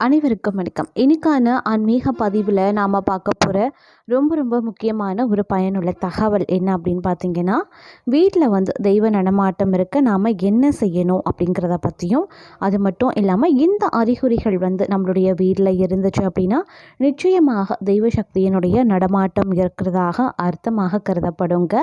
அனைவருக்கும் வணக்கம். இன்னைக்கான ஆன்மீக பதிவில் நாம் பார்க்க போகிற ரொம்ப ரொம்ப முக்கியமான ஒரு பயனுள்ள தகவல் என்ன அப்படின்னு பார்த்தீங்கன்னா வீட்டில் வந்து தெய்வ நடமாட்டம் இருக்க நாம் என்ன செய்யணும் அப்படிங்கிறத பற்றியும் அது மட்டும் இல்லாமல் இந்த அறிகுறிகள் வந்து நம்மளுடைய வீட்டில் இருந்துச்சு அப்படின்னா நிச்சயமாக தெய்வ சக்தியினுடைய நடமாட்டம் இருக்கிறதாக அர்த்தமாக கருதப்படுங்க.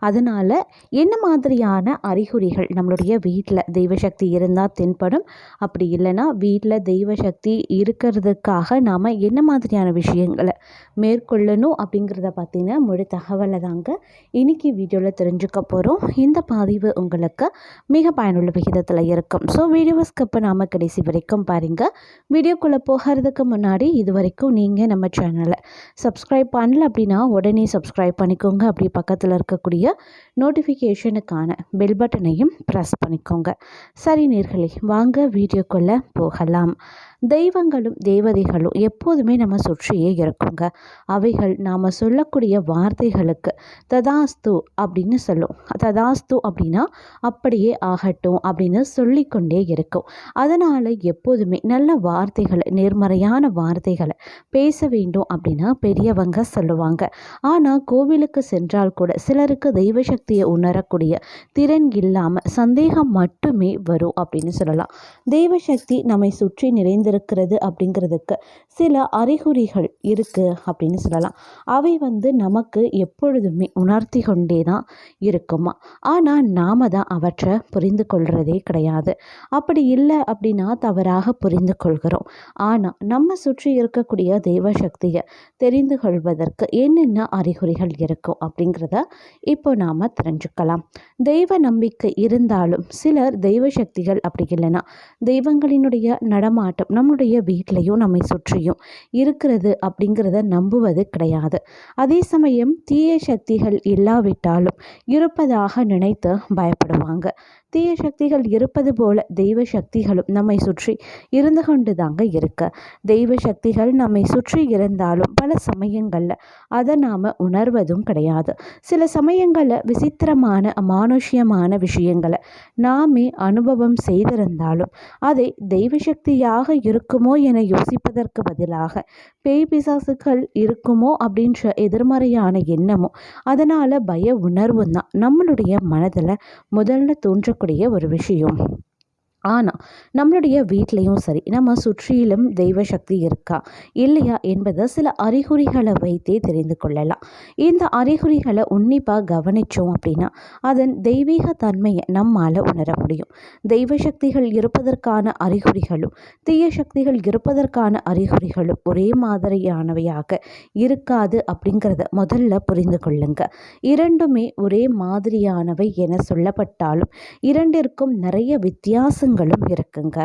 அதனால் என்ன மாதிரியான அறிகுறிகள் நம்மளுடைய வீட்டில் தெய்வ சக்தி இருந்தால் தென்படும். அப்படி இல்லைன்னா வீட்டில் தெய்வ சக்தி இருக்கிறதுக்காக நாம் என்ன மாதிரியான விஷயங்களை மேற்கொள்ளணும் அப்படிங்கிறத பற்றின முழு தகவலை தாங்க இன்றைக்கி வீடியோவில் தெரிஞ்சுக்க போகிறோம் இந்த பதிவு உங்களுக்கு மிக பயனுள்ள விகிதத்தில் இருக்கும். ஸோ வீடியோவை ஸ்கப்பை நாம் கடைசி வரைக்கும் பாருங்கள் வீடியோக்குள்ளே போகிறதுக்கு முன்னாடி இது வரைக்கும் நீங்கள் நம்ம சேனலை சப்ஸ்கிரைப் பண்ணல அப்படின்னா உடனே சப்ஸ்கிரைப் பண்ணிக்கோங்க. அப்படி பக்கத்தில் இருக்கக்கூடிய நோட்டிஃபிகேஷனுக்கான பெல் பட்டனையும் ப்ரெஸ் பண்ணிக்கோங்க. சரி நேர்களே வாங்க வீடியோக்குள்ளே போகலாம். தெய்வங்களும் தேவதைகளும் எப்போதுமே நம்ம சுற்றியே இருக்குங்க. அவைகள் நாம் சொல்லக்கூடிய வார்த்தைகளுக்கு ததாஸ்து அப்படின்னு சொல்லும். ததாஸ்து அப்படின்னா அப்படியே ஆகட்டும் அப்படின்னு சொல்லிக்கொண்டே இருக்கும். அதனால் எப்போதுமே நல்ல வார்த்தைகளை நேர்மறையான வார்த்தைகளை பேச வேண்டும் அப்படின்னா பெரியவங்க சொல்லுவாங்க. ஆனால் கோவிலுக்கு சென்றால் கூட சிலருக்கு தெய்வ சக்தியை உணரக்கூடிய திறன் இல்லாமல் சந்தேகம் மட்டுமே வரும் அப்படின்னு சொல்லலாம். தெய்வ சக்தி நம்மை சுற்றி நிறைந்து இருந்திருக்கிறது அப்படிங்கிறதுக்கு சில அறிகுறிகள் இருக்குது அப்படின்னு சொல்லலாம். அவை வந்து நமக்கு எப்பொழுதுமே உணர்த்தி கொண்டே தான் இருக்குமா? ஆனால் நாம் தான் அவற்றை புரிந்து கொள்கிறதே கிடையாது. அப்படி இல்லை அப்படின்னா தவறாக புரிந்து கொள்கிறோம். ஆனால் நம்ம சுற்றி இருக்கக்கூடிய தெய்வ சக்தியை தெரிந்து கொள்வதற்கு என்னென்ன அறிகுறிகள் இருக்கும் அப்படிங்கிறத இப்போ நாம் தெரிஞ்சுக்கலாம். தெய்வ நம்பிக்கை இருந்தாலும் சிலர் தெய்வ சக்திகள் அப்படி இல்லைன்னா தெய்வங்களினுடைய நடமாட்டம் நம்முடைய வீட்லேயும் நம்மை சுற்றியும் இருக்கிறது அப்படிங்கிறத நம்புவது கிடையாது. அதே சமயம் தீய சக்திகள் இல்லாவிட்டாலும் இருப்பதாக நினைத்து பயப்படுவாங்க. தீய சக்திகள் இருப்பது போல தெய்வ சக்திகளும் நம்மை சுற்றி இருந்து கொண்டு தாங்க இருக்க. தெய்வ சக்திகள் நம்மை சுற்றி இருந்தாலும் பல சமயங்களில் அதை நாம் உணர்வதும் கிடையாது. சில சமயங்களில் விசித்திரமான அமானுஷ்யமான விஷயங்களை நாமே அனுபவம் செய்திருந்தாலும் அதை தெய்வ சக்தியாக இருக்குமோ என யோசிப்பதற்கு பதிலாக பேய் பிசாசுகள் இருக்குமோ அப்படின்ற எதிர்மறையான எண்ணமும் அதனால் பய உணர்வும் தான் நம்மளுடைய மனதில் முதல்ல தோன்ற சொல்லக்கூடிய ஒரு விஷயம். ஆனால் நம்மளுடைய வீட்லேயும் சரி நம்ம சுற்றிலும் தெய்வ சக்தி இருக்கா இல்லையா என்பதை சில அறிகுறிகளை வைத்தே தெரிந்து கொள்ளலாம். இந்த அறிகுறிகளை உன்னிப்பாக கவனித்தோம் அப்படின்னா அதன் தெய்வீக தன்மையை நம்மால் உணர முடியும். தெய்வ சக்திகள் இருப்பதற்கான அறிகுறிகளும் தீய சக்திகள் இருப்பதற்கான அறிகுறிகளும் ஒரே மாதிரியானவையாக இருக்காது அப்படிங்கிறத முதல்ல புரிந்து கொள்ளுங்க. இரண்டுமே ஒரே மாதிரியானவை என சொல்லப்பட்டாலும் இரண்டிற்கும் நிறைய வித்தியாசம் அம்சங்களும் இருக்குங்க.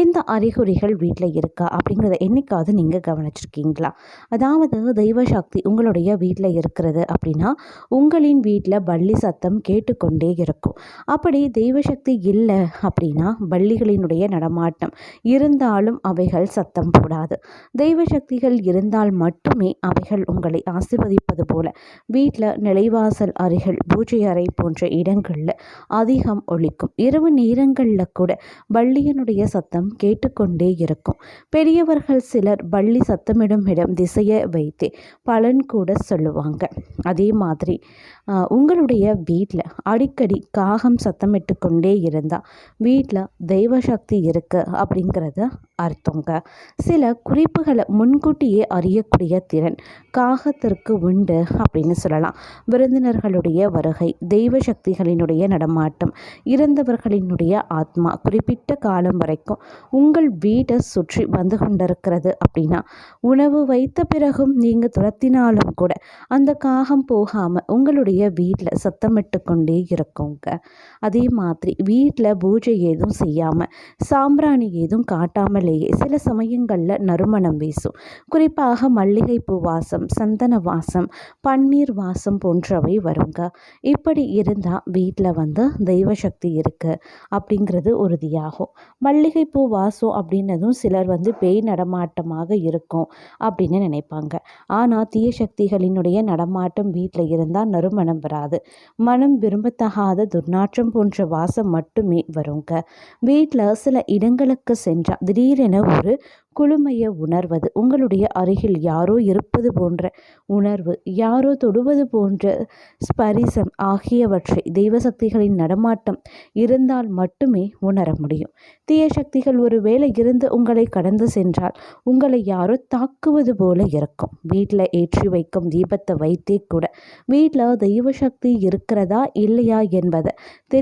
இந்த அறிகுறிகள் வீட்டில் இருக்கா? அப்படிங்கிறத என்னைக்காவது நீங்கள் கவனிச்சிருக்கீங்களா? அதாவது தெய்வ சக்தி உங்களுடைய வீட்டில் இருக்கிறது அப்படின்னா உங்களின் வீட்டில் பள்ளி சத்தம் கேட்டுக்கொண்டே இருக்கும். அப்படி தெய்வ சக்தி இல்லை அப்படின்னா பள்ளிகளினுடைய நடமாட்டம் இருந்தாலும் அவைகள் சத்தம் போடாது. தெய்வ சக்திகள் இருந்தால் மட்டுமே அவைகள் உங்களை ஆசிர்வதிப்பது போல. வீட்டில் நிலைவாசல் அறைகள் பூஜை அறை போன்ற இடங்களில் அதிகம் ஒழிக்கும் இரவு நேரங்களில் கூட வள்ளியனுடைய சத்தம் கேட்டுக்கொண்டே இருக்கும். பெரியவர்கள் சிலர் பள்ளி சத்தமிடும் இடம் திசையை வைத்தே பலன் கூட சொல்லுவாங்க. அதே மாதிரி உங்களுடைய வீட்டில் அடிக்கடி காகம் சத்தமிட்டு கொண்டே இருந்தால் வீட்டில் தெய்வ சக்தி இருக்குது அப்படிங்கிறத அர்த்தங்க. சில குறிப்புகளை முன்கூட்டியே அறியக்கூடிய திறன் காகத்திற்கு உண்டு அப்படின்னு சொல்லலாம். விருந்தினர்களுடைய வருகை தெய்வ சக்திகளினுடைய நடமாட்டம் இறந்தவர்களினுடைய ஆத்மா குறிப்பிட்ட காலம் வரைக்கும் உங்கள் வீட்டை சுற்றி வந்து கொண்டிருக்கிறது அப்படின்னா உணவு வைத்த பிறகும் நீங்கள் துரத்தினாலும் கூட அந்த காகம் போகாமல் உங்களுடைய வீட்டில் சத்தமிட்டு கொண்டே இருக்குங்க. அதே மாதிரி வீட்டில் பூஜை ஏதும் செய்யாமல் சாம்பிராணி ஏதும் காட்டாமலேயே சில சமயங்களில் நறுமணம் வீசும். குறிப்பாக மல்லிகைப்பூ வாசம் சந்தன வாசம் பன்னீர் வாசம் போன்றவை வருங்க. இப்படி இருந்தால் வீட்டில் வந்து தெய்வ சக்தி இருக்குது அப்படிங்கிறது உறுதியாகும். மல்லிகைப்பூ வாசம் அப்படின்னதும் சிலர் வந்து பேய் நடமாட்டமாக இருக்கும் அப்படின்னு நினைப்பாங்க. ஆனால் தீய சக்திகளினுடைய நடமாட்டம் வீட்டில் இருந்தால் நறுமணம் வராது. மனம் விரும்பத்தகாத துர்நாற்றம் போன்ற வாசம் மட்டுமே வருங்க. வீட்டில் சில இடங்களுக்கு சென்றால் திடீரென ஒரு குளுமையை உணர்வது உங்களுடைய அருகில் யாரோ இருப்பது போன்ற உணர்வு யாரோ தொடுவது போன்ற ஸ்பரிசம் ஆகியவற்றை தெய்வ சக்திகளின் நடமாட்டம் இருந்தால் மட்டுமே உணர முடியும். தீய சக்திகள் ஒருவேளை இருந்து உங்களை கடந்து சென்றால் உங்களை யாரோ தாக்குவது போல இருக்கும். வீட்டில் ஏற்றி வைக்கும் தீபத்தை வைத்தே கூட வீட்டில் தெய்வ சக்தி இருக்கிறதா இல்லையா என்பதை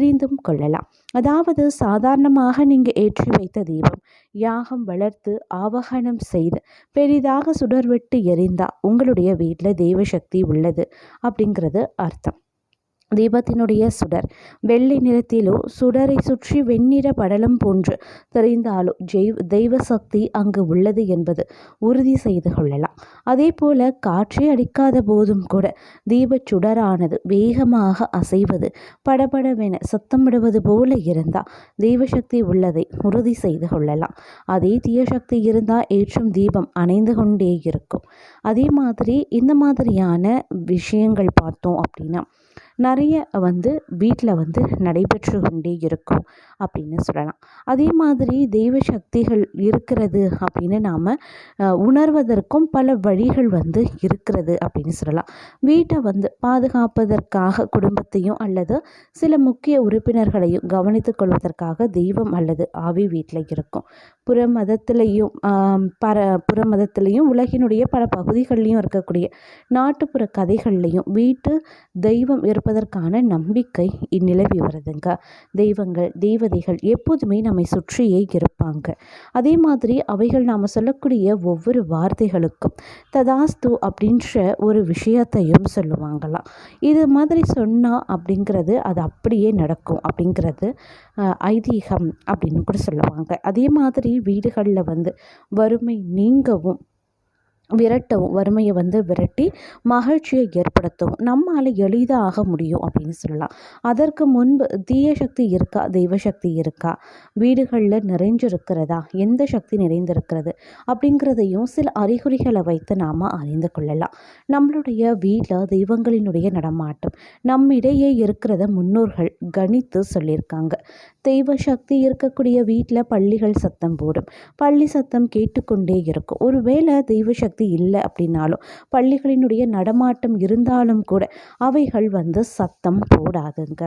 தெரிந்தும் கொள்ளலாம். அதாவது சாதாரணமாக நீங்கள் ஏற்றி வைத்த தீபம் யாகம் வளர்த்து ஆவகனம் செய்து பெரிதாக சுடர்விட்டு எரிந்தா உங்களுடைய வீட்டில் தெய்வசக்தி உள்ளது அப்படிங்கிறது அர்த்தம். தீபத்தினுடைய சுடர். வெள்ளை நிறத்திலோ சுடரை சுற்றி வெண்ணிற படலம் போன்று தெரிந்தாலோ ஜெய் தெய்வ சக்தி அங்கு உள்ளது என்பது உறுதி செய்து கொள்ளலாம். அதே போல காற்றே அடிக்காத போதும் கூட தீபச் சுடரானது வேகமாக அசைவது படபடவென சத்தமிடுவது போல இருந்தால் தெய்வசக்தி உள்ளதை உறுதி செய்து கொள்ளலாம். அதே தீயசக்தி இருந்தால் ஏற்றும் தீபம் அணைந்து கொண்டே இருக்கும். அதே மாதிரி இந்த மாதிரியான விஷயங்கள் பார்த்தோம் அப்படின்னா நிறைய வந்து வீட்டில் வந்து நடைபெற்று கொண்டே இருக்கும் அப்படின்னு சொல்லலாம். அதே மாதிரி தெய்வ சக்திகள் இருக்கிறது அப்படின்னு நாம் உணர்வதற்கும் பல வழிகள் வந்து இருக்கிறது அப்படின்னு சொல்லலாம். வீட்டை வந்து பாதுகாப்பதற்காக குடும்பத்தையும் அல்லது சில முக்கிய உறுப்பினர்களையும் கவனித்துக் கொள்வதற்காக தெய்வம் அல்லது ஆவி வீட்டில் இருக்கும். புற மதத்திலையும் பர புற மதத்திலையும் உலகினுடைய பல பகுதிகள்லையும் இருக்கக்கூடிய நாட்டுப்புற கதைகள்லையும் வீட்டு தெய்வம் இருப்பதற்கான நம்பிக்கை நிலவி வருதுங்க. தெய்வங்கள் தெய்வதைகள் எப்போதுமே நம்மை சுற்றியே இருப்பாங்க. அதே மாதிரி அவைகள் நாம் சொல்லக்கூடிய ஒவ்வொரு வார்த்தைகளுக்கும் ததாஸ்து அப்படின்ற ஒரு விஷயத்தையும் சொல்லுவாங்களாம். இது மாதிரி சொன்னால் அப்படிங்கிறது அது அப்படியே நடக்கும் அப்படிங்கிறது ஐதீகம் அப்படின்னு கூட சொல்லுவாங்க. அதே மாதிரி வீடுகளில் வந்து வறுமை நீங்கவும் விரட்டவும் வறுமையை வந்து விரட்டி மகிழ்ச்சியை ஏற்படுத்தவும். நம்மால் எளிதாக முடியும் அப்படின்னு சொல்லலாம். அதற்கு முன்பு தீய சக்தி இருக்கா? தெய்வ சக்தி இருக்கா? வீடுகளில் நிறைஞ்சிருக்கிறதா? எந்த சக்தி நிறைந்திருக்கிறது? அப்படிங்கிறதையும் சில அறிகுறிகளை வைத்து நாம் அறிந்து கொள்ளலாம். நம்மளுடைய வீட்டில் தெய்வங்களினுடைய நடமாட்டம் நம்மிடையே இருக்கிறத முன்னோர்கள் கணித்து சொல்லியிருக்காங்க. தெய்வ சக்தி இருக்கக்கூடிய வீட்டில் பள்ளிகள் சத்தம் போடும். பள்ளி சத்தம் கேட்டுக்கொண்டே இருக்கும். ஒருவேளை தெய்வ சக்தி வசதி இல்லை அப்படின்னாலும் பள்ளிகளினுடைய நடமாட்டம் இருந்தாலும் கூட அவைகள் வந்து சத்தம் போடாதுங்க.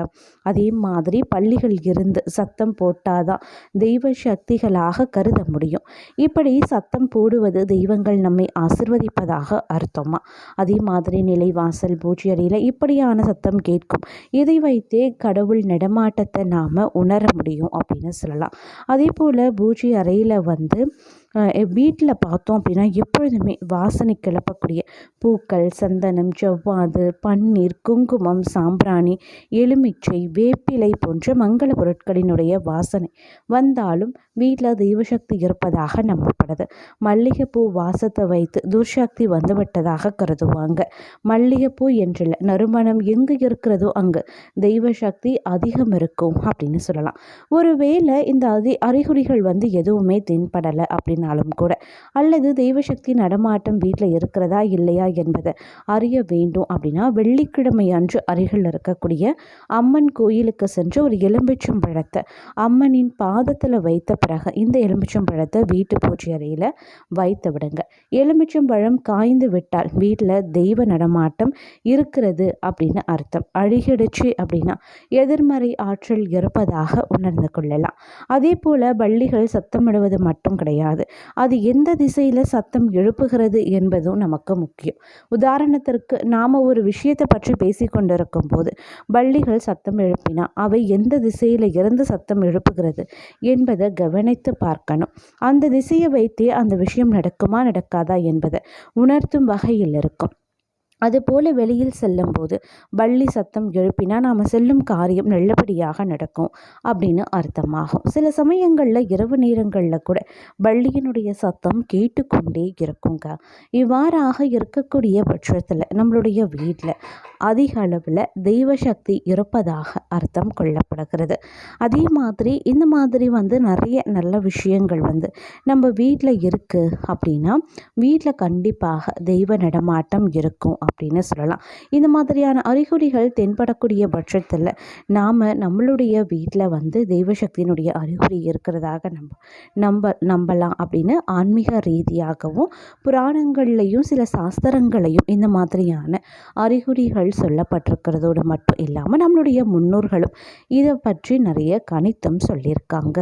அதே மாதிரி பள்ளிகள் இருந்து சத்தம் போட்டாதான் தெய்வ சக்திகளாக கருத முடியும். இப்படி சத்தம் போடுவது தெய்வங்கள் நம்மை ஆசிர்வதிப்பதாக அர்த்தமா? அதே மாதிரி நிலைவாசல் பூஜை அறையில் இப்படியான சத்தம் கேட்கும். இதை வைத்தே கடவுள் நடமாட்டத்தை நாம் உணர முடியும் அப்படின்னு சொல்லலாம். அதே போல் பூஜை அறையில் வந்து வீட்டில் பார்த்தோம் அப்படின்னா எப்பொழுதுமே வாசனை கிளப்பக்கூடிய பூக்கள் சந்தனம் ஜவ்வாது பன்னீர் குங்குமம் சாம்பிராணி எலுமிச்சை வேப்பிலை போன்ற மங்கள பொருட்களினுடைய வாசனை. வந்தாலும் வீட்டில் தெய்வசக்தி இருப்பதாக நம்பப்படுது. மல்லிகைப்பூ வாசத்தை வைத்து துர்சக்தி வந்துவிட்டதாக கருதுவாங்க. மல்லிகைப்பூ என்றில்ல நறுமணம் எங்கு இருக்கிறதோ அங்கு தெய்வ சக்தி அதிகம் இருக்கும் அப்படின்னு சொல்லலாம். ஒருவேளை இந்த அதி அறிகுறிகள் வந்து எதுவுமே தென்படலை அப்படின்னாலும் கூட. அல்லது தெய்வசக்தி நடமாட்டம் வீட்டில் இருக்கிறதா இல்லையா என்பதை அறிய வேண்டும் அப்படின்னா வெள்ளிக்கிழமை அன்று அருகில் இருக்கக்கூடிய அம்மன் கோயிலுக்கு சென்று ஒரு எலும்பிச்சம் பழத்தை அம்மனின் பாதத்தில் வைத்த பிறகு இந்த எலும்பிச்சம் பழத்தை வீட்டு பூஜை அறையில் வைத்து விடுங்க. எலும்பிச்சம் பழம் காய்ந்து விட்டால் வீட்டில் தெய்வ நடமாட்டம் இருக்கிறது அப்படின்னு அர்த்தம். அழுகிடுச்சு அப்படின்னா எதிர்மறை ஆற்றல் இருப்பதாக உணர்ந்து கொள்ளலாம். அதே போல் பள்ளிகள் சத்தமிடுவது மட்டும் கிடையாது. அது எந்த திசையில் சத்தம் எழுப்புகிறது என்பதும் நமக்கு முக்கியம். உதாரணத்திற்கு நாம் ஒரு விஷயத்தை பற்றி பேசி கொண்டிருக்கும் போது பள்ளிகள் சத்தம் எழுப்பினா அவை எந்த திசையில் இருந்து சத்தம் எழுப்புகிறது என்பதை கவனித்து பார்க்கணும். அந்த திசையை வைத்தே அந்த விஷயம் நடக்குமா நடக்காதா என்பதை உணர்த்தும் வகையில் இருக்கும். அதுபோல் வெளியில் செல்லும்போது வள்ளி சத்தம் எழுப்பினா நாம் செல்லும் காரியம் நல்லபடியாக நடக்கும் அப்படின்னு அர்த்தமாகும். சில சமயங்களில் இரவு நேரங்களில் கூட வள்ளியினுடைய சத்தம் கேட்டுக்கொண்டே இருக்குங்க. இவ்வாறாக இருக்கக்கூடிய பட்சத்தில் நம்மளுடைய வீட்டில் அதிக அளவில் தெய்வ சக்தி இருப்பதாக அர்த்தம் கொள்ளப்படுகிறது. அதே மாதிரி இந்த மாதிரி வந்து நிறைய நல்ல விஷயங்கள் வந்து நம்ம வீட்டில் இருக்குது அப்படின்னா வீட்டில் கண்டிப்பாக தெய்வ நடமாட்டம் இருக்கும் அப்படின்னு சொல்லலாம். இந்த மாதிரியான அறிகுறிகள் தென்படக்கூடிய பட்சத்தில் நாம் நம்மளுடைய வீட்டில் வந்து தெய்வ சக்தியினுடைய அறிகுறி இருக்கிறதாக நம்ப நம்ப நம்பலாம் அப்படின்னு ஆன்மீக ரீதியாகவும் புராணங்கள்லையும் சில சாஸ்திரங்களையும் இந்த மாதிரியான அறிகுறிகள் சொல்லப்பட்டிருக்கிறதோடு மட்டும் இல்லாமல் நம்மளுடைய முன்னோர்களும் இதை பற்றி நிறைய கணித்தம் சொல்லியிருக்காங்க.